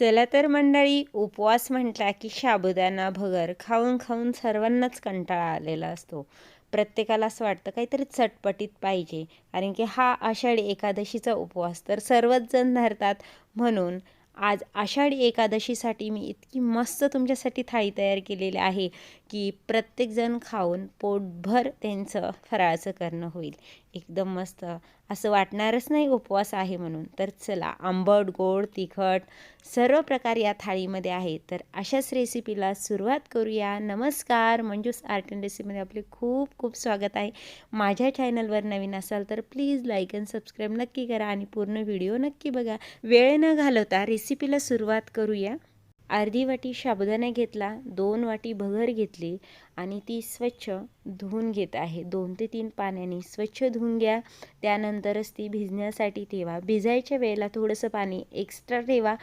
चला तर मंडळी उपवास म्हटला की शाबुदाना भगर खाऊन खाऊन सर्वांनाच कंटाळा आलेला असतो. प्रत्येकाला असं वाटतं काहीतरी चटपटीत पाहिजे. कारण की हा आषाढी एकादशीचा उपवास तर सर्वच जण धरतात. म्हणून आज आषाढी एकादशीसाठी मी इतकी मस्त तुमच्यासाठी थाळी तयार केलेली आहे. की प्रत्येकजण खाऊन पोटभर त्यांचं फराळाचं करणं होईल. एकदम मस्त. असं वाटणारच नाही उपवास आहे म्हणून. तर चला आंबट गोड तिखट सर्व प्रकार या थाळीमध्ये आहे. तर अशाच रेसिपीला सुरुवात करूया. नमस्कार. मंजूस आर्ट अँड रेसिपीमध्ये आपले खूप खूप स्वागत आहे. माझ्या चॅनलवर नवीन असाल तर प्लीज लाईक अँड सबस्क्राईब नक्की करा आणि पूर्ण व्हिडिओ नक्की बघा. वेळ न घालवता रेसिपीला सुरुवात करूया. अर्धी वाटी साबुदाणा घेतला दोन वाटी भगर घेतली आणि ती स्वच्छ धुवून घेत आहे. दोन ते तीन पाण्याने स्वच्छ धुवून घ्या. त्यानंतरच ती भिजण्यासाठी ठेवा. भिजायच्या वेळेला थोडंसं पाणी एक्स्ट्रा ठेवा.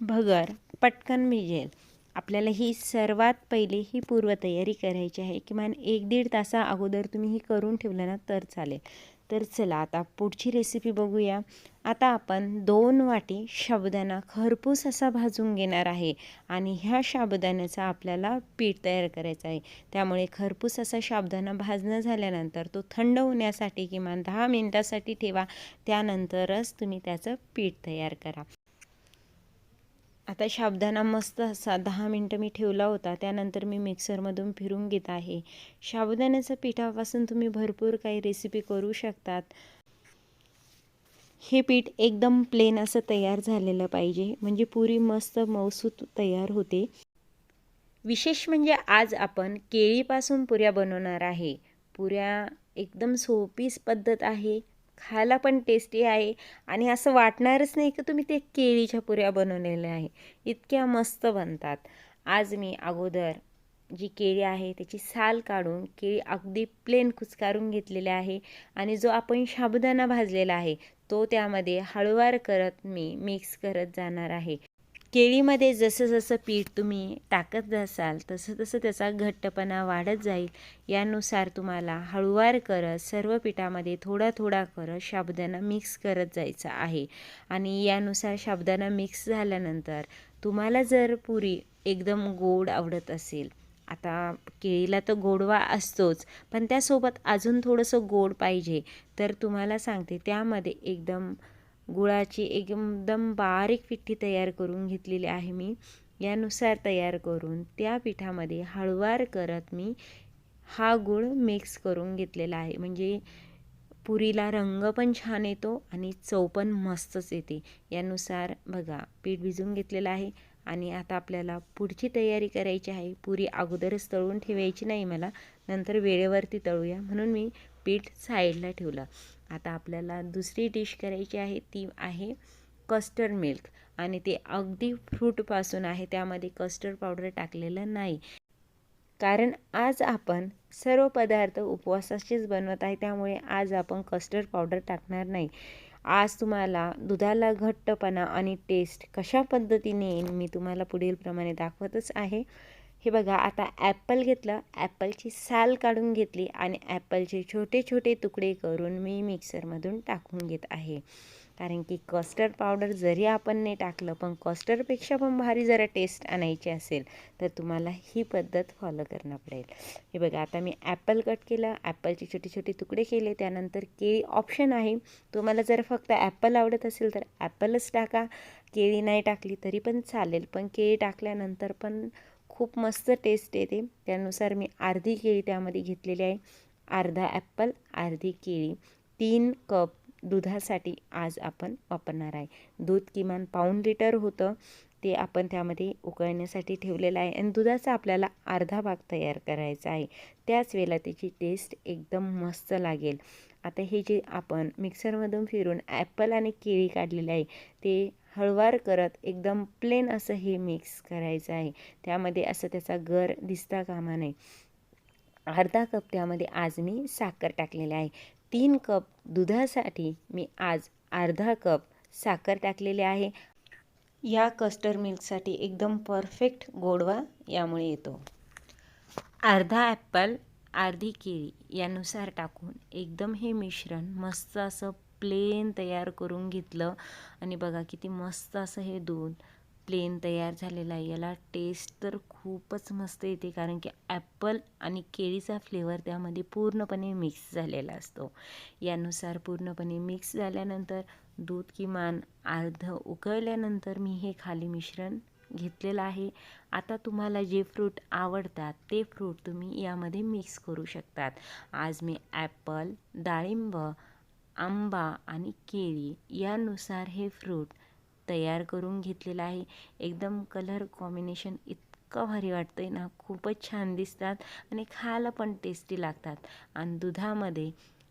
भगर पटकन भिजेल. आपल्याला ही सर्वात पहिले ही पूर्वतयारी करायची आहे. किमान एक दीड तासा अगोदर तुम्ही ही करून ठेवलं ना तर चालेल. तर चला आता पुढची रेसिपी बघूया. आता आपण दोन वाटी साबुदाणा खरपूस असा भाजून घेणार आहे आणि ह्या साबुदाण्याचा आपल्याला पीठ तयार करायचं आहे. त्यामुळे खरपूस असा साबुदाणा भाजणं झाल्यानंतर तो थंड होण्यासाठी किमान दहा मिनटासाठी ठेवा. त्यानंतरच तुम्ही त्याचं पीठ तयार करा. आता शाबदाना मस्त असा दहा मिनटं मी ठेवला होता. त्यानंतर मी मिक्सरमधून फिरून घेत आहे. शाबुदाण्याच्या पिठापासून तुम्ही भरपूर काही रेसिपी करू शकतात. हे पीठ एकदम प्लेन असं तयार झालेलं पाहिजे. म्हणजे पुरी मस्त मौसूत तयार होते. विशेष म्हणजे आज आपण केळीपासून पुऱ्या बनवणार आहे. पुऱ्या एकदम सोपीच पद्धत आहे. खायला पण टेस्टी आहे. आणि असं वाटणारच नाही की तुम्ही ते केळीच्या पुऱ्या बनवलेल्या आहे. इतक्या मस्त बनतात. आज मी अगोदर जी केळी आहे त्याची साल काढून केळी अगदी प्लेन कुचकारून घेतलेली आहे. आणि जो आपण साबुदाणा भाजलेला आहे तो त्यामध्ये हळूवार करत मी मिक्स करत जाणार आहे. केळीमध्ये जसं जसं पीठ तुम्ही टाकत जासाल तसं तसं त्याचा घट्टपणा वाढत जाईल. यानुसार तुम्हाला हळूवार करत सर्व पिठामध्ये थोडा थोडा करत साबुदाणा मिक्स करत जायचा आहे. आणि यानुसार साबुदाणा मिक्स झाल्यानंतर तुम्हाला जर पुरी एकदम गोड आवडत असेल आता केळीला तर गोडवा असतोच पण त्यासोबत अजून थोडंसं गोड पाहिजे तर तुम्हाला सांगते त्यामध्ये एकदम गुळाची एकदम बारीक पिठी तयार करून घेतलेली आहे मी. यानुसार तयार करून त्या पिठामध्ये हळवार करत मी हा गुळ मिक्स करून घेतलेला आहे. म्हणजे पुरीला रंग पण छान येतो आणि चव पण मस्तच येते. यानुसार बघा पीठ भिजून घेतलेलं आहे आणि आता आपल्याला पुढची तयारी करायची आहे. पुरी अगोदरच तळून ठेवायची नाही मला. नंतर वेळेवरती तळूया. म्हणून मी पीठ साईडला ठेवलं. आता आपल्याला दुसरी डिश करायची आहे ती आहे कस्टर्ड मिल्क. आणि ते अगदी फ्रूटपासून आहे त्यामध्ये कस्टर्ड पावडर टाकलेलं नाही. कारण आज आपण सर्व पदार्थ उपवासाचेच बनवत आहे त्यामुळे आज आपण कस्टर्ड पावडर टाकणार नाही. आज तुम्हाला दुधाला घट्टपणा आणि टेस्ट कशा पद्धतीने येईल मी तुम्हाला पुढील प्रमाणे दाखवतच आहे. हे बघा आता ॲपल घेतलं ॲपलची साल काढून घेतली आणि ॲपलचे छोटे छोटे तुकडे करून मी मिक्सरमधून टाकून घेत आहे. कारण की कस्टर्ड पावडर जरी आपण नाही टाकलं पण कस्टर्डपेक्षा पण भारी जरा टेस्ट आणायची असेल तर तुम्हाला ही पद्धत फॉलो करणं पडेल. हे बघा आता मी ॲपल कट केलं ॲपलचे छोटे छोटे तुकडे केले त्यानंतर केळी ऑप्शन आहे. तुम्हाला जर फक्त ॲपल आवडत असेल तर ॲपलच टाका. केळी नाही टाकली तरी पण चालेल पण केळी टाकल्यानंतर पण खूप मस्त टेस्ट येते. त्यानुसार मी अर्धी केळी त्यामध्ये घेतलेली आहे. अर्धा ॲप्पल अर्धी केळी. तीन कप दुधासाठी आज आपण वापरणार आहे. दूध किमान पाऊण लिटर होतं. ते आपण त्यामध्ये उकळण्यासाठी ठेवलेलं आहे. आणि दुधाचा आपल्याला अर्धा भाग तयार करायचा आहे. त्याच वेळेला त्याची टेस्ट एकदम मस्त लागेल. आता हे जे आपण मिक्सरमधून फिरून ॲपल आणि केळी काढलेले आहे ते हळवार करत एकदम प्लेन असं हे मिक्स करायचं आहे. त्यामध्ये असं त्याचा गर दिसता कामा नाही अर्धा कप त्यामध्ये आज मी साखर टाकलेली आहे. तीन कप दुधासाठी मी आज अर्धा कप साखर टाकलेली आहे. या कस्टर्ड मिल्कसाठी एकदम परफेक्ट गोडवा यामुळे येतो. अर्धा ॲपल अर्धी केळी यानुसार टाकून एकदम हे मिश्रण मस्त असं प्लेन तयार करून घेतलं. आणि बघा किती मस्त असं हे दूध प्लेन तयार झालेला आहे. याला टेस्ट तर खूपच मस्त येते कारण की ॲपल आणि केळीचा फ्लेवर त्यामध्ये पूर्णपणे मिक्स झालेला असतो. यानुसार पूर्णपणे मिक्स झाल्यानंतर दूध किमान अर्ध उकळल्यानंतर मी हे खाली मिश्रण घेतलेलं आहे. आता तुम्हाला जे फ्रूट आवडतात ते फ्रूट तुम्ही यामध्ये मिक्स करू शकतात. आज मी ॲपल डाळिंब आंबा आणि केळी यानुसार हे फ्रूट तयार करून घेतलेलं आहे. एकदम कलर कॉम्बिनेशन इतकं भारी वाटतं आहे ना. खूपच छान दिसतात आणि खायला पण टेस्टी लागतात. आणि दुधामध्ये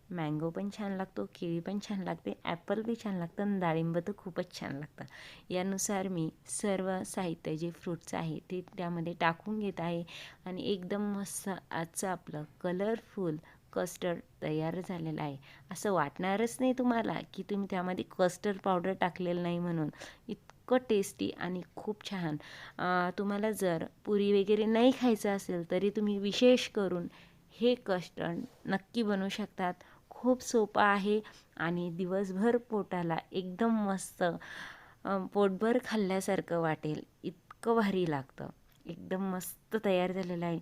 मँगो पण छान लागतो केळी पण छान लागते ॲपल बी छान लागतं आणि डाळिंब तर खूपच छान लागतं. यानुसार मी सर्व साहित्य जे फ्रूट्स आहे ते त्यामध्ये टाकून घेत आहे. आणि एकदम मस्त आजचं आपलं कलरफुल कस्टर्ड तयार झालेलं आहे. असं वाटणारच नाही तुम्हाला की तुम्ही त्यामध्ये कस्टर्ड पावडर टाकलेलं नाही म्हणून. इतकं टेस्टी आणि खूप छान. तुम्हाला जर पुरी वगैरे नाही खायचं असेल तरी तुम्ही विशेष करून हे कस्टर्ड नक्की बनवू शकतात. खूप सोपं आहे आणि दिवसभर पोटाला एकदम मस्त पोटभर खाल्ल्यासारखं वाटेल. इतकं भारी लागतं. एकदम मस्त तयार झालेलं आहे.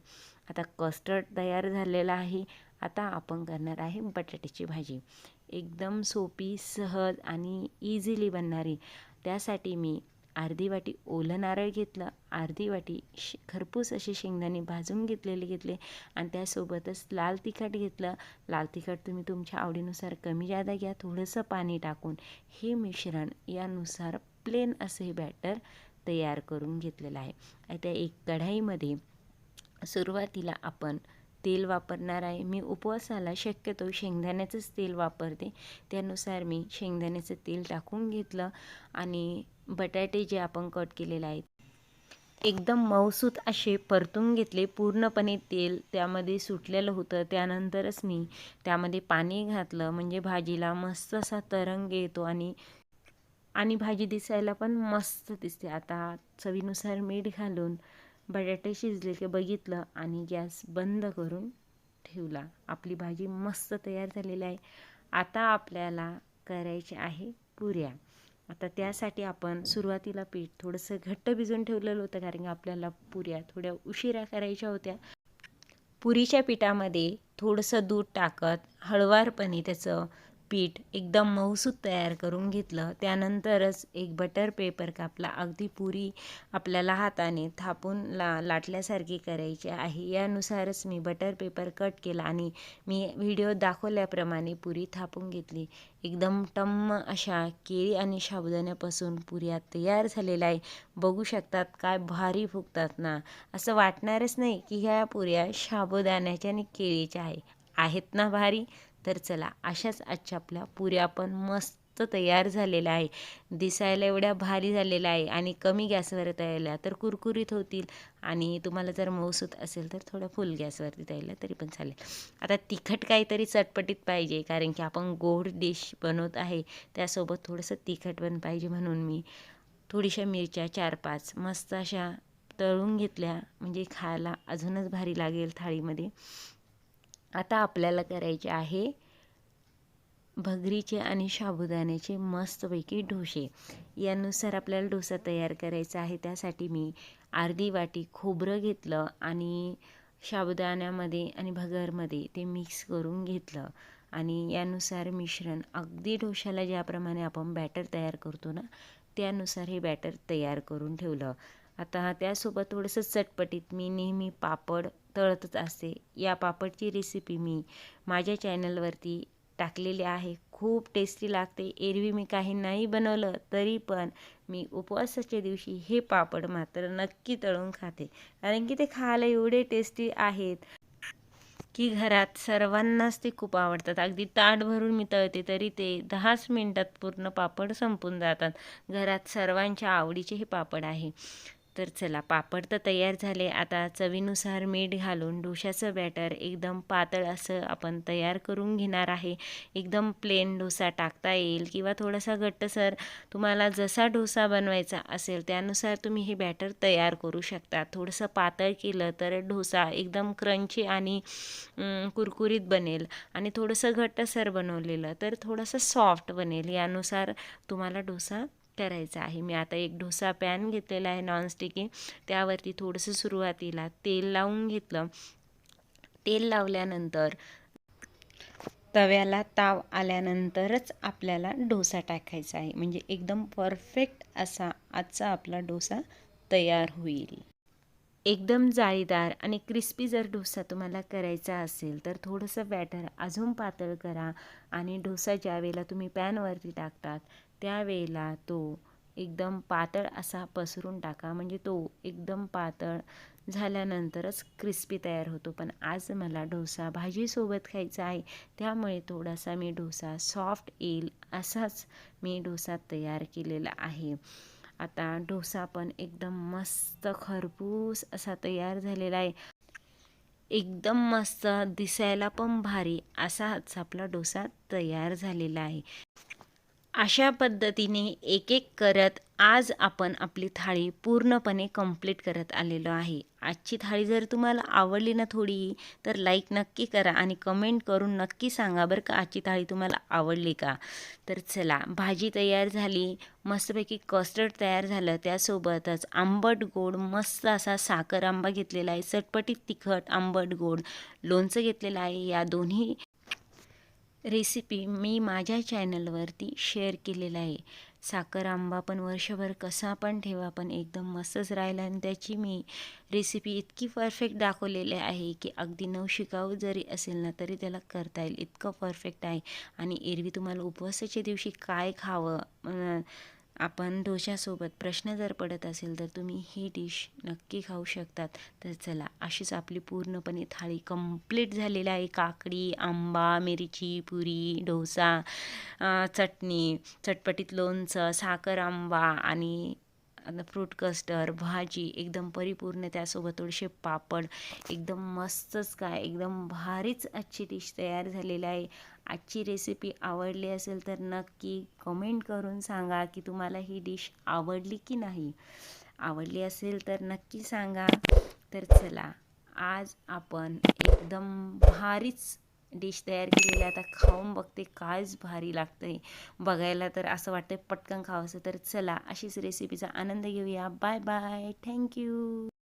आता कस्टर्ड तयार झालेलं आहे. आता आपण करणार आहे बटाट्याची भाजी. एकदम सोपी सहज आणि इझिली बनणारी. त्यासाठी मी अर्धी वाटी ओलं नारळ घेतलं. अर्धी वाटी श खरपूस असे शेंगदाणे भाजून घेतलेले घेतले आणि त्यासोबतच लाल तिखट घेतलं. लाल तिखट तुम्ही तुमच्या आवडीनुसार कमी जादा घ्या. थोडंसं पाणी टाकून हे मिश्रण यानुसार प्लेन असे बॅटर तयार करून घेतलेलं आहे. आता एक कढाईमध्ये सुरुवातीला आपण तेल वापरणार आहे. मी उपवासाला शक्यतो शेंगदाण्याचंच तेल वापरते. त्यानुसार मी शेंगदाण्याचं तेल टाकून घेतलं आणि बटाटे जे आपण कट केलेले आहेत एकदम मऊसूत असे परतून घेतले. पूर्णपणे तेल त्यामध्ये सुटलेलं होतं. त्यानंतरच मी त्यामध्ये पाणी घातलं. म्हणजे भाजीला मस्त असा तरंग येतो आणि आणि भाजी दिसायला पण मस्त दिसते. आता चवीनुसार मीठ घालून बटाटे शिजले की बघितलं आणि गॅस बंद करून ठेवला. आपली भाजी मस्त तयार झालेली आहे. आता आपल्याला करायचे आहे पुऱ्या. आता त्यासाठी आपण सुरुवातीला पीठ थोडंसं घट्ट भिजून ठेवलेलं होतं कारण की आपल्याला पुऱ्या थोड्या उशिरा करायच्या होत्या. पुरीच्या पिठामध्ये थोडंसं दूध टाकत हळवारपणे त्याचं पीठ एकदम मऊसूत तयार करून घेतलं. त्यानंतरच एक बटर पेपर कापला. अगदी पुरी आपल्याला हाताने थापून ला लाटल्यासारखी करायची आहे. यानुसारच मी बटर पेपर कट केला आणि मी व्हिडिओ दाखवल्याप्रमाणे पुरी थापून घेतली. एकदम टम्म अशा केळी आणि साबुदाण्यापासून पुऱ्या तयार झालेल्या आहे. बघू शकतात काय भारी फुगतात ना. असं वाटणारच नाही की ह्या पुऱ्या साबुदाण्याच्या आणि केळीच्या आहे. आहेत ना भारी? तर चला अशाच आजच्या आपल्या पुऱ्या पण मस्त तयार झालेल्या आहे. दिसायला एवढ्या भारी झालेल्या आहे आणि कमी गॅसवर तळल्या तर कुरकुरीत होतील. आणि तुम्हाला जर मऊसूत असेल तर थोडं फुल गॅसवरती तळल्या तरी पण चालेल. आता तिखट काहीतरी चटपटीत पाहिजे कारण की आपण गोड डिश बनवत आहे. त्यासोबत थोडंसं तिखट पण पाहिजे म्हणून मी थोडीशा मिरच्या चार पाच मस्त अशा तळून घेतल्या. म्हणजे खायला अजूनच भारी लागेल थाळीमध्ये. आता आपल्याला करायचे आहे भगरीचे आणि साबुदाण्याचे मस्तपैकी डोसे. यानुसार आपल्याला डोसा तयार करायचा आहे. त्यासाठी मी अर्धी वाटी खोबरं घेतलं आणि साबुदाण्यामध्ये आणि भगरमध्ये ते मिक्स करून घेतलं. आणि यानुसार मिश्रण अगदी डोशाला ज्याप्रमाणे आपण बॅटर तयार करतो ना त्यानुसार हे बॅटर तयार करून ठेवलं. आता त्यासोबत थोडंसं चटपटीत मी नेहमी पापड तळतच असते. या पापडची रेसिपी मी माझ्या चॅनलवरती टाकलेली आहे. खूप टेस्टी लागते. एरवी मी काही नाही बनवलं तरी पण मी उपवासाच्या दिवशी हे पापड मात्र नक्की तळून खाते. कारण की ते खायला एवढे टेस्टी आहेत की घरात सर्वांनाच ते खूप आवडतात. अगदी ताट भरून मी तळते तरी ते दहाच मिनटात पूर्ण पापड संपून जातात. घरात सर्वांच्या आवडीचे हे पापड आहे. तर चला पापड तर तयार झाले. आता चवीनुसार मीठ घालून डोशाचं बॅटर एकदम पातळ असं आपण तयार करून घेणार आहे. एकदम प्लेन डोसा टाकता येईल किंवा थोडासा घट्टसर तुम्हाला जसा डोसा बनवायचा असेल त्यानुसार तुम्ही हे बॅटर तयार करू शकता. थोडंसं पातळ केलं तर डोसा एकदम क्रंची आणि कुरकुरीत बनेल आणि थोडंसं घट्टसर बनवलेलं तर थोडंसं सॉफ्ट बनेल. यानुसार तुम्हाला डोसा करायचा आहे. मी आता एक डोसा पॅन घेतलेला आहे नॉनस्टिकी त्यावरती थोडंसं सुरुवातीला तेल लावून घेतलं. तेल लावल्यानंतर तव्याला ताव आल्यानंतरच आपल्याला डोसा टाकायचा आहे. म्हणजे एकदम परफेक्ट असा आजचा आपला डोसा तयार होईल. एकदम जाळीदार आणि क्रिस्पी जर डोसा तुम्हाला करायचा असेल तर थोडंसं बॅटर अजून पातळ करा आणि डोसा ज्यावेळेला तुम्ही पॅनवरती टाकतात त्यावेळेला तो एकदम पातळ असा पसरून टाका. म्हणजे तो एकदम पातळ झाल्यानंतरच क्रिस्पी तयार होतो. पण आज मला डोसा भाजीसोबत खायचा आहे. त्यामुळे थोडासा मी डोसा सॉफ्ट येईल असाच मी डोसा तयार केलेला आहे. आता डोसा पण एकदम मस्त खरपूस असा तयार झालेला आहे. एकदम मस्त दिसायला पण भारी असाच आपला डोसा तयार झालेला आहे. अशा पद्धतीने एक एक करत आज आपण आपली थाळी पूर्णपणे कंप्लीट करत आलेलो आहे. आजची थाळी जर तुम्हाला आवडली ना थोडी तर लाईक नक्की करा आणि कमेंट करून नक्की सांगा बरं का आजची थाळी तुम्हाला आवडली का. तर चला भाजी तयार झाली मस्तपैकी कस्टर्ड तयार झालं. त्यासोबतच आंबट गोड मस्त असा साखर आंबा घेतलेला आहे. चटपटीत तिखट आंबट गोड लोणचं घेतलेलं आहे. या दोन्ही रेसिपी मी माझ्या चॅनलवरती शेअर केलेला आहे. साखर आंबा पण वर्षभर कसा पण ठेवा पण एकदम मस्तच राहिला आणि त्याची मी रेसिपी इतकी परफेक्ट दाखवलेली आहे की अगदी नऊ शिकाऊ जरी असेल ना तरी त्याला करता येईल. इतकं परफेक्ट आहे. आणि एरवी तुम्हाला उपवासाच्या दिवशी काय खावं आपण डोशासोबत प्रश्न जर पडत असेल तर तुम्ही ही डिश नक्की खाऊ शकतात. तर चला अशीच आपली पूर्णपणे थाळी कंप्लीट झालेली आहे. काकडी आंबा मिरची पुरी डोसा चटणी चटपटीत लोणचं साखर आंबा आणि फ्रूट कस्टर भाजी एकदम परिपूर्ण त्यासोबत थोडेसे पापड. एकदम मस्तच काय एकदम भारीच अच्छी डिश तयार झालेली आहे. आजची रेसिपी आवडली असेल तर नक्की कमेंट करून सांगा की तुम्हाला ही डिश आवडली की नाही. आवडली असेल तर नक्की सांगा. तर चला आज आपण एकदम भारीच डिश तयार केलेली आता खाऊन बघते कायच भारी लागतंय. बघायला तर असं वाटतंय पटकन खावंसं. तर चला अशीच रेसिपीचा आनंद घेऊया. Bye bye thank you